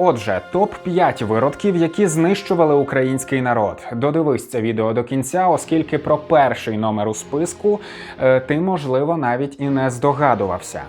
Отже, топ 5 виродків, які знищували український народ. Додивись це відео до кінця, оскільки про перший номер у списку е, ти, можливо, навіть і не здогадувався.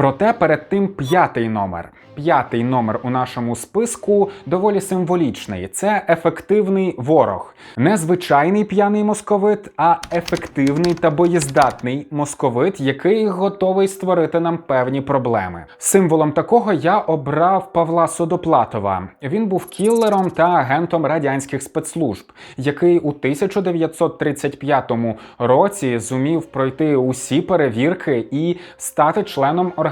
Проте перед тим п'ятий номер. П'ятий номер у нашому списку доволі символічний. Це ефективний ворог. Не звичайний п'яний московит, а ефективний та боєздатний московит, який готовий створити нам певні проблеми. Символом такого я обрав Павла Судоплатова. Він був кілером та агентом радянських спецслужб, який у 1935 році зумів пройти усі перевірки і стати членом організації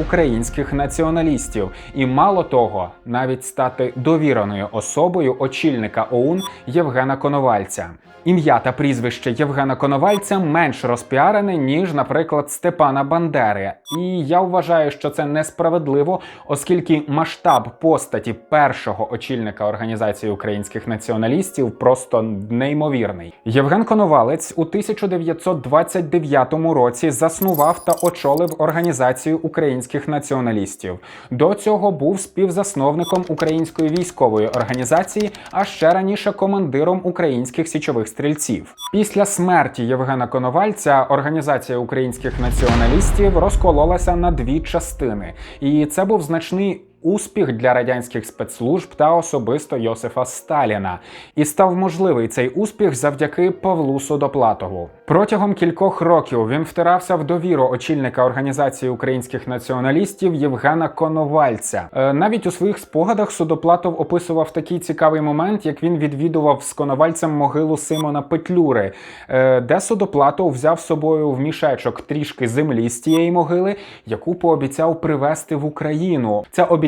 українських націоналістів. І мало того, навіть стати довіреною особою очільника ОУН Євгена Коновальця. Ім'я та прізвище Євгена Коновальця менш розпіарене, ніж, наприклад, Степана Бандери. І я вважаю, що це несправедливо, оскільки масштаб постаті першого очільника організації українських націоналістів просто неймовірний. Євген Коновалець у 1929 році заснував та очолив організацію українських націоналістів. До цього був співзасновником української військової організації, а ще раніше командиром українських січових стрільців. Після смерті Євгена Коновальця організація українських націоналістів розкололася на дві частини, і це був значний. Успіх для радянських спецслужб та особисто Йосифа Сталіна, і став можливий цей успіх завдяки Павлу Судоплатову. Протягом кількох років він втирався в довіру очільника організації українських націоналістів Євгена Коновальця. Е, навіть у своїх спогадах Судоплатов описував такий цікавий момент, як він відвідував з Коновальцем могилу Симона Петлюри, е, де Судоплатов взяв з собою в мішечок трішки землі з тієї могили, яку пообіцяв привезти в Україну. Ця обіцянка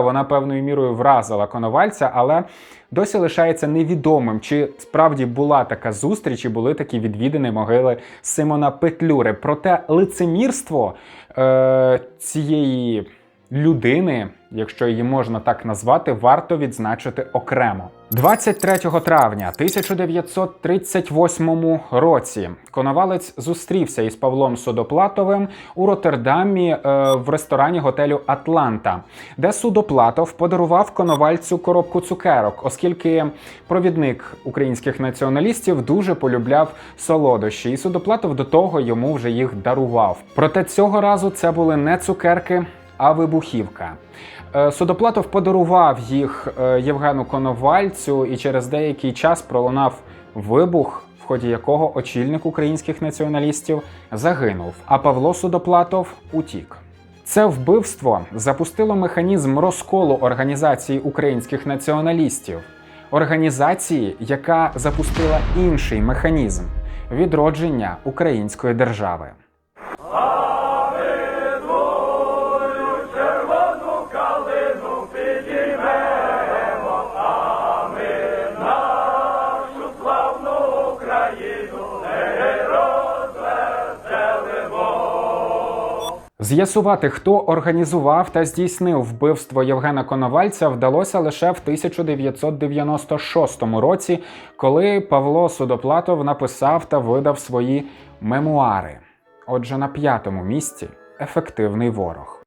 вона певною мірою вразила Коновальця, але досі лишається невідомим, чи справді була така зустріч і були такі відвідини могили Симона Петлюри. Проте лицемірство е, цієї людини, якщо її можна так назвати, варто відзначити окремо. 23 травня 1938 році Коновалець зустрівся із Павлом Судоплатовим у Роттердамі е, в ресторані готелю Атланта, де Судоплатов подарував Коновальцю коробку цукерок, оскільки провідник українських націоналістів дуже полюбляв солодощі, і Судоплатов до того йому вже їх дарував. Проте цього разу це були не цукерки, а вибухівка. Е, Судоплатов подарував їх е, Євгену Коновальцю, і через деякий час пролунав вибух, в ході якого очільник українських націоналістів загинув, а Павло Судоплатов утік. Це вбивство запустило механізм розколу організації українських націоналістів, організації, яка запустила інший механізм відродження української держави. З'ясувати, хто організував та здійснив вбивство Євгена Коновальця, вдалося лише в 1996 році, коли Павло Судоплатов написав та видав свої мемуари. Отже, на п'ятому місці ефективний ворог.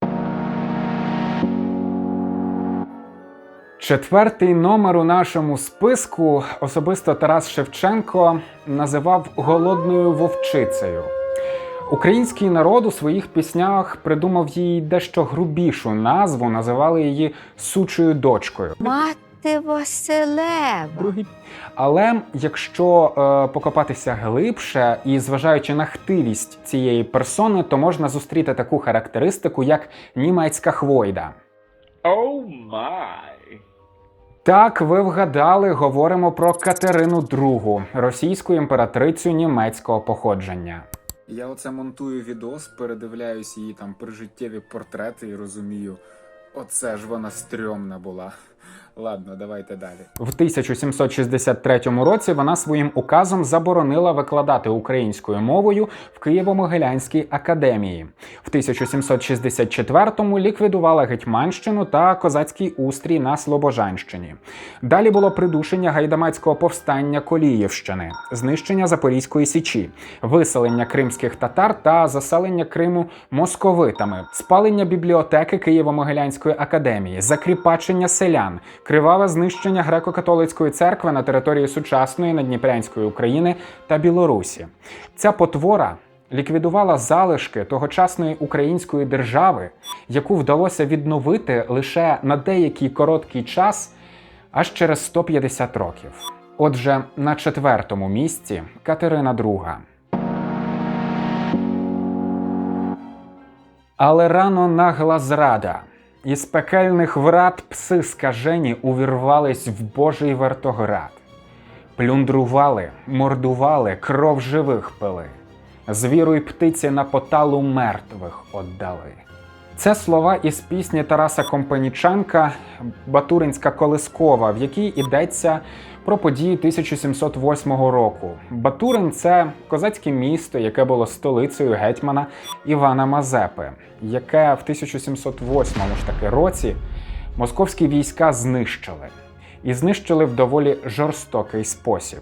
Четвертий номер у нашому списку особисто Тарас Шевченко називав голодною вовчицею. Український народ у своїх піснях придумав їй дещо грубішу назву, називали її сучою дочкою. Мати Василева. Але якщо е, покопатися глибше і зважаючи на хтивість цієї персони, то можна зустріти таку характеристику, як німецька хвойда. Oh my. Так, ви вгадали, говоримо про Катерину II, російську імператрицю німецького походження. Я оце монтую відос, передивляюсь її там прижиттєві портрети і розумію, оце ж вона стрьомна була. Ладно, давайте далі. В 1763 році вона своїм указом заборонила викладати українською мовою в Києво-Могилянській академії. В 1764-му ліквідувала Гетьманщину та козацький устрій на Слобожанщині. Далі було придушення гайдамацького повстання Коліївщини, знищення Запорізької січі, виселення кримських татар та заселення Криму московитами, спалення бібліотеки Києво-Могилянської академії, закріпачення селян, криваве знищення греко-католицької церкви на території сучасної Надніпрянської України та Білорусі. Ця потвора ліквідувала залишки тогочасної української держави, яку вдалося відновити лише на деякий короткий час, аж через 150 років. Отже, на четвертому місці Катерина II. Але рано нагла зрада. Із пекельних врат пси скажені увірвались в Божий вертоград. Плюндрували, мордували, кров живих пили. Звіру й птиці на поталу мертвих отдали. Це слова із пісні Тараса Компаніченка Батуринська колискова, в якій йдеться про події 1708 року. Батурин це козацьке місто, яке було столицею гетьмана Івана Мазепи, яке в 1708 ж таки році московські війська знищили. І знищили в доволі жорстокий спосіб.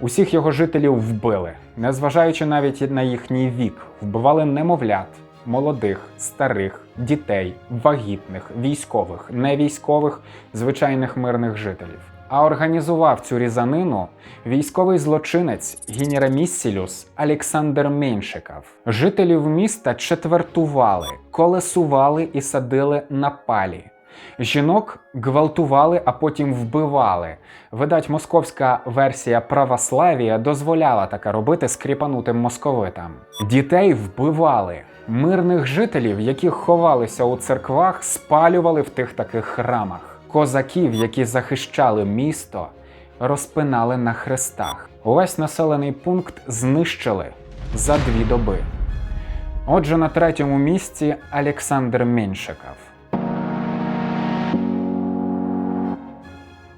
Усіх його жителів вбили, незважаючи навіть на їхній вік, вбивали немовлят, молодих, старих, дітей, вагітних, військових, невійськових, звичайних мирних жителів. А організував цю різанину військовий злочинець генераміссілюс Олександр Меншиков. Жителів міста четвертували, колесували і садили на палі. Жінок гвалтували, а потім вбивали. Видать, московська версія православія дозволяла таке робити скріпанутим московитам. Дітей вбивали. Мирних жителів, які ховалися у церквах, спалювали в тих таких храмах. Козаків, які захищали місто, розпинали на хрестах. Увесь населений пункт знищили за дві доби. Отже, на третьому місці Олександр Меншиков.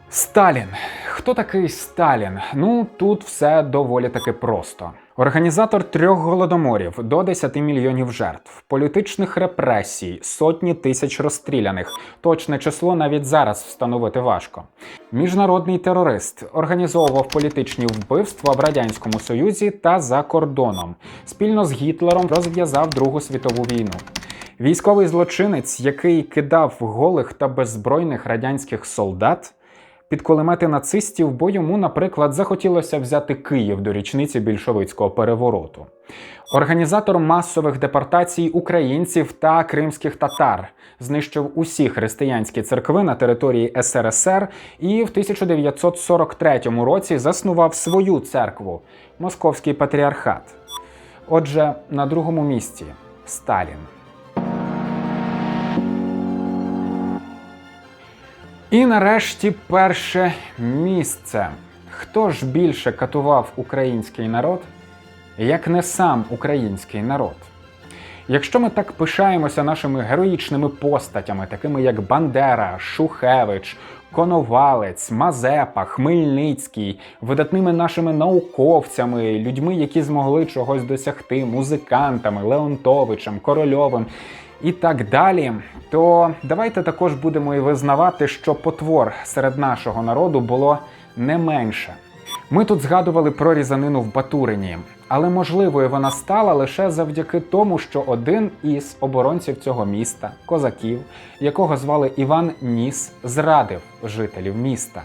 Сталін. Хто такий Сталін? Ну тут все доволі таки просто. Організатор трьох голодоморів до 10 мільйонів жертв, політичних репресій, сотні тисяч розстріляних. Точне число навіть зараз встановити важко. Міжнародний терорист організовував політичні вбивства в радянському союзі та за кордоном. Спільно з Гітлером розв'язав Другу світову війну. Військовий злочинець, який кидав голих та беззбройних радянських солдат під кулемети нацистів, бо йому, наприклад, захотілося взяти Київ до річниці більшовицького перевороту. Організатор масових депортацій українців та кримських татар знищив усі християнські церкви на території СРСР і в 1943 році заснував свою церкву Московський патріархат. Отже, на другому місці Сталін. І нарешті перше місце. Хто ж більше катував український народ, як не сам український народ? Якщо ми так пишаємося нашими героїчними постатями, такими як Бандера, Шухевич, Коновалець, Мазепа, Хмельницький, видатними нашими науковцями, людьми, які змогли чогось досягти, музикантами, Леонтовичем, Корольовим і так далі, то давайте також будемо і визнавати, що потвор серед нашого народу було не менше. Ми тут згадували про різанину в Батурині, але можливою вона стала лише завдяки тому, що один із оборонців цього міста, козаків, якого звали Іван Ніс, зрадив жителів міста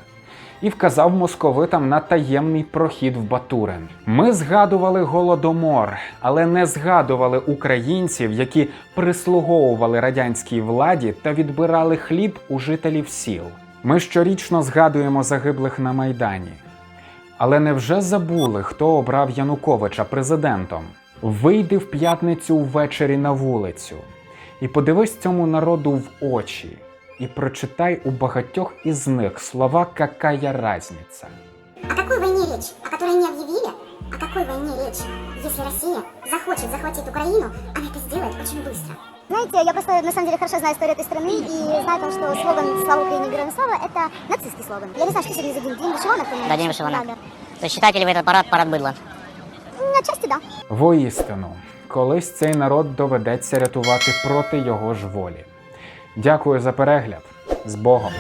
і вказав московитам на таємний прохід в Батурин. Ми згадували голодомор, але не згадували українців, які прислуговували радянській владі та відбирали хліб у жителів сіл. Ми щорічно згадуємо загиблих на майдані. Але невже забули, хто обрав Януковича президентом? Вийди в п'ятницю ввечері на вулицю і подивись цьому народу в очі, і прочитай у багатьох із них слова «какая разниця». О какой войне речь, о которой не объявили? О какой войне речь? Если Россия захочет захватить Украину, она это сделает. сделает очень быстро. Знаете, я просто на самом деле хорошо знаю историю этой страны и знаю о том, что слоган «Слава Украине, героям слава» — это нацистский слоган. Я не знаю, что сегодня за день. День вышиванок? по-моему. Да, день вышиванок. Да, да. То есть считаете ли вы этот парад парад быдла? М, Отчасти да. Воістину, колись цей народ доведеться рятувати проти його ж волі. Дякую за перегляд. З Богом!